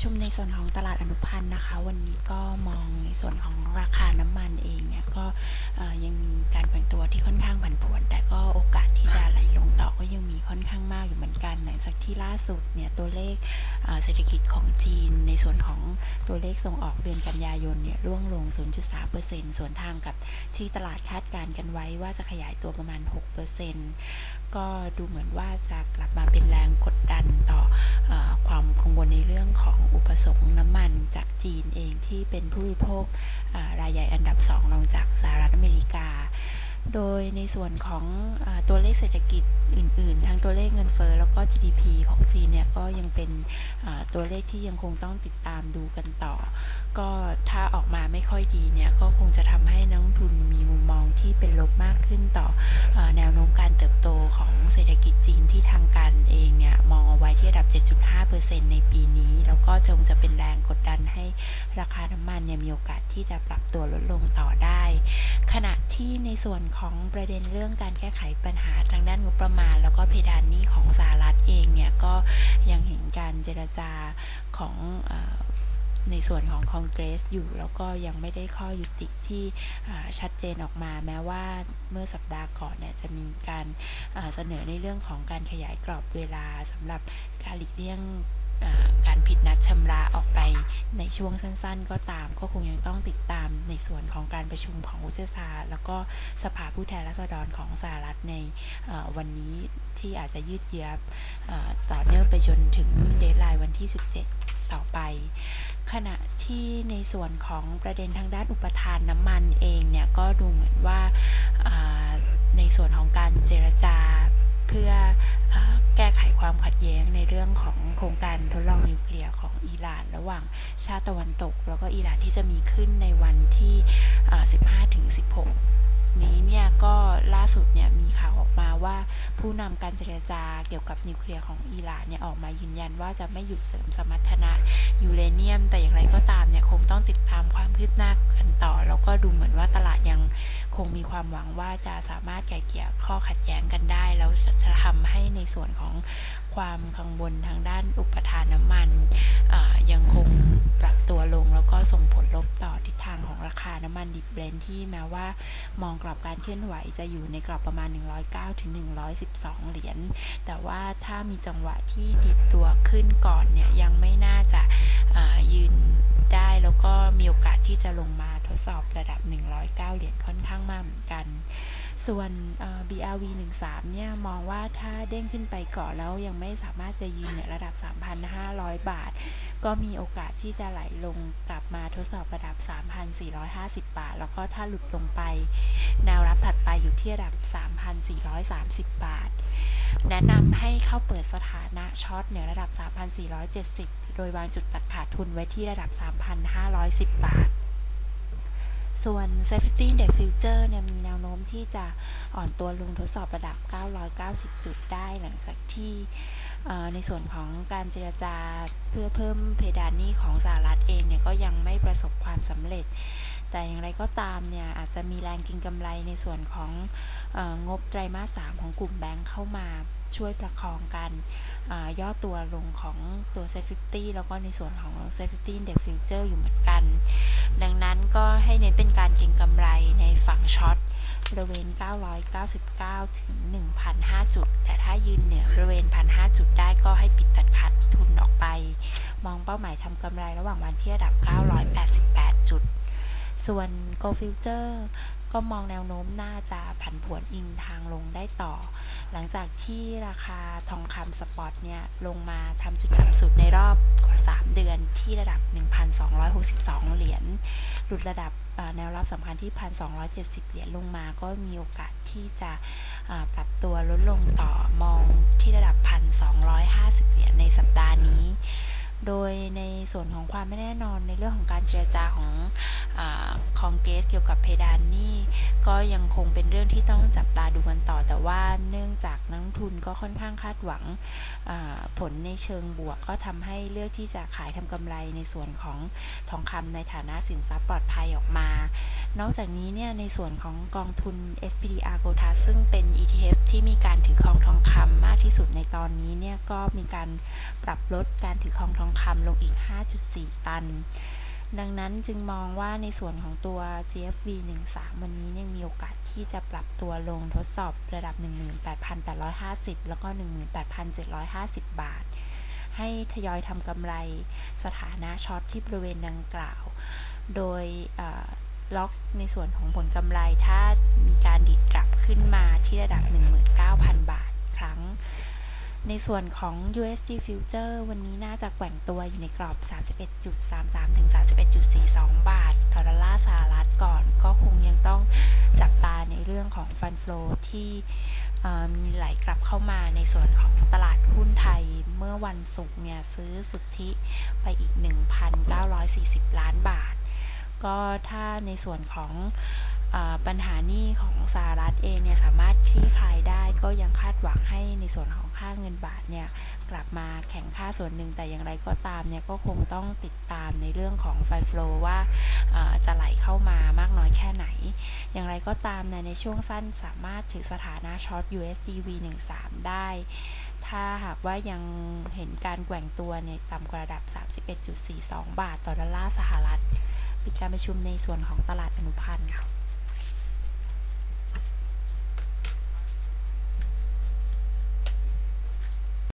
ชุมในส่วนของตลาดอนุพันธ์นะคะ วันนี้ก็มองในส่วนของราคาน้ำมันเองเนี่ยก็ยังมีการแกว่งตัวที่ค่อนข้างผันผวน แต่ก็โอกาสที่จะไหลลงต่อก็ยังมีค่อนข้างมากอยู่เหมือนกันหลังจากที่ล่าสุดเนี่ยตัวเลขเศรษฐกิจของจีน ในส่วนของตัวเลขส่งออกเดือนกันยายนเนี่ยร่วงลง 0.3%ส่วนทางกับที่ตลาดคาดการณ์กันไว้ว่าจะขยายตัวประมาณ 6%ก็ดูเหมือนว่าจะกลับมาเป็นแรงกดดันต่ออความกังวลในเรื่องของอุปสงค์น้ำมันจากจีนเองที่เป็นผู้บริโภครายใหญ่อันดับสองรองจากสหรัฐอเมริกา โดยในส่วนของอตัวเลขเศรษฐกิจอื่น ๆ ทั้งตัวเลขเงินเฟ้อแล้วก็ GDP ของจีนเนี่ยก็ยังเป็นตัวเลขที่ยังคงต้องติดตามดูกันต่อ ก็ถ้าออกมาไม่ค่อยดีเนี่ยก็คงจะทำให้นักลงทุนมีมุมมองที่เป็นลบมากขึ้นต่อเออแนวโน้มการเติบโตของเศรษฐกิจจีนที่ทางการเองเนี่ยมองเอาไว้ที่ระดับ 7.5%ในปีนี้ แล้วก็จงจะเป็นแรงกดดันให้ราคาน้ำมันเนี่ยมีโอกาสที่จะปรับตัวลดลงต่อได้ ขณะที่ในส่วนของของประเด็นเรื่องการแก้ไขปัญหาทางด้านงบประมาณ แล้วก็เพดานหนี้ของสหรัฐเองเนี่ยก็ยังเห็นการเจรจาของอในส่วนของคอนเกรสอยู่แล้วก็ยังไม่ได้ข้อยุติที่ชัดเจนออกมาแม้ว่าเมื่อสัปดาห์ก่อนเนี่ยจะมีการเสนอในเรื่องของการขยายกรอบเวลาสำหรับการหลีกเลี่ยง การผิดนัดชำระออกไปในช่วงสั้นๆ ก็ตาม ก็คงยังต้องติดตามในส่วนของการประชุมของวุฒิสภาแล้วก็สภาผู้แทนราษฎรของสหรัฐในวันนี้ที่อาจจะยืดเยื้อต่อเนื่องไปจนถึงเดทไลน์วันที่ 17 ต่อไป ขณะที่ในส่วนของประเด็นทางด้านอุปทานน้ำมันเองเนี่ย ก็ดูเหมือนว่าในส่วนของการเจรจาเพื่ออ ความขัดแย้งในเรื่องของโครงการทดลองนิวเคลียร์ของอิหร่าน ระหว่างชาติตะวันตก แล้วก็อิหร่านที่จะมีขึ้นในวันที่ 15-16นี้เนี่ยก็ล่าสุดเนี่ยมีข่าวออกมาว่าผู้นำการเจรจาเกี่ยวกับนิวเคลียร์ของอิหร่านเนี่ยออกมายืนยันว่าจะไม่หยุดเสริมสมรรถนะยูเรเนียม แต่อย่างไรก็ตามเนี่ยคงต้องติดตามความคืบหน้ากันต่อ แล้วก็ดูเหมือนว่าตลาดยังคงมีความหวังว่าจะสามารถไกล่เกี่ยข้อขัดแย้งกันได้ ในส่วนของความกังวลทางด้านอุปทานน้ำมันยังคงปรับตัวลง แล้วก็ส่งผลลบต่อทิศทางของราคาน้ำมันดิบเบรนท์ที่แม้ว่ามองกรอบการเคลื่อนไหวจะอยู่ในกรอบประมาณ 109ถึง112 เหรียญแต่ว่าถ้ามีจังหวะที่ดิดตัวขึ้นก่อนเนี่ยยังไม่น่าจะยืนได้แล้วก็มีโอกาสที่จะลงมาทดสอบระดับ 109 เหรียญค่อนข้างมากเหมือนกัน ส่วน BRV 13เนี่ยมองว่าถ้าเด้งขึ้นไปก่อนแล้วยังไม่สามารถจะยืนในระดับ 3,500 บาท ก็มีโอกาสที่จะไหลลงกลับมาทดสอบระดับ 3,450 บาท แล้วก็ถ้าหลุดลงไป แนวรับถัดไปอยู่ที่ระดับ 3,430 บาท แนะนำให้เข้าเปิดสถานะช็อตเหนือระดับ 3,470 โดยวางจุดตัดขาดทุนไว้ที่ระดับ 3,510 บาท ส่วน Safety Index Future เนี่ยมีแนวโน้มที่จะอ่อนตัวลงทดสอบระดับ 990 จุดได้หลังจากที่ในส่วนของการเจรจาเพื่อเพิ่มเพดานหนี้ของสหรัฐเองเนี่ยก็ยังไม่ประสบความสำเร็จ แต่อย่างไรก็ตามเนี่ยอาจจะมีแรงกินกำไรในส่วนขององบไตรมาส3ของกลุ่มแบงค์เข้ามาช่วยประคองการอ่าย่อตัวลงของตัว Safety แล้วก็ในส่วนของ Safety Index Future อยู่เหมือนกัน ดังนั้นก็ให้เน้นเป็นการเก็งกำไรในฝั่งช็อตบริเวณ 999 ถึง 1,005 จุด แต่ถ้ายืนเหนือบริเวณ 1,005 จุดได้ก็ให้ปิดตัดขาดทุนออกไป มองเป้าหมายทำกำไรระหว่างวันที่ระดับ 988 จุด ส่วน Go Future ก็มองแนวโน้มน่าจะผันผวนอิงทางลงได้ต่อ หลังจากที่ราคาทองคำสปอตเนี่ยลงมาทำจุดต่ำสุดในรอบกว่า 3 เดือนที่ระดับ 1,262 เหรียญหลุดระดับแนวรับสำคัญที่ 1,270 เหรียญลงมาก็มีโอกาสที่จะปรับตัวลดลงต่อมองที่ระ โดยในส่วนของความไม่แน่นอนในเรื่องของการเจรจาของอคองเกสเกี่ยวกับเพดานนี่ก็ยังคงเป็นเรื่องที่ต้องจับตาดู ทุนก็ค่อนข้างคาดหวังผลในเชิงบวก ก็ทำให้เลือกที่จะขายทำกำไรในส่วนของทองคำในฐานะสินทรัพย์ปลอดภัยออกมา นอกจากนี้เนี่ยในส่วนของกองทุน SPDR g o t a ซึ่งเป็น ETF ที่มีการถือครองทองคำมากที่สุดในตอนนี้เนี่ยก็มีการปรับลดการถือครองทองคำลงอีก 5.4 ตัน ดังนั้นจึงมองว่าในส่วนของตัว GFV 13วันนี้ยังมีโอกาสที่จะปรับตัวลงทดสอบระดับ 18,850 แล้วก็ 18,750 บาท ให้ทยอยทำกำไรสถานะช็อตที่บริเวณดังกล่าว โดยล็อกในส่วนของผลกำไรถ้ามีการดีดกลับขึ้นมาที่ระดับ 19,000 บาทครั้ง ในส่วนของ USD Future วันนี้น่าจะแกว่งตัวอยู่ในกรอบ 31.33 ถึง 31.42 บาทต่อดอลลาร์สหรัฐก่อน ก็คงยังต้องจับตาในเรื่องของฟันฟลอที่มีไหลกลับเข้ามาในส่วนของตลาดหุ้นไทยเมื่อวันศุกร์เนี่ยซื้อสุทธิไปอีก 1,940 ล้านบาท ก็ถ้าในส่วนของ ปัญหานี้ของสหรัฐเองเนี่ยสามารถคลี่คลายได้ก็ยังคาดหวังให้ในส่วนของค่าเงินบาทเนี่ยกลับมาแข็งค่าส่วนหนึ่งแต่อย่างไรก็ตามเนี่ยก็คงต้องติดตามในเรื่องของไฟฟลูว่าอ่าจะไหลเข้ามามากน้อยแค่ไหน อย่างไรก็ตามในในช่วงสั้นสามารถถือสถานะช็อต USD V13 ได้ ถ้าหากว่ายังเห็นการแกว่งตัวในต่ำกว่าระดับ 31.42 บาทต่อดอลลาร์สหรัฐปิดการประชุมในส่วนของตลาดอนุพันธ์ค่ะ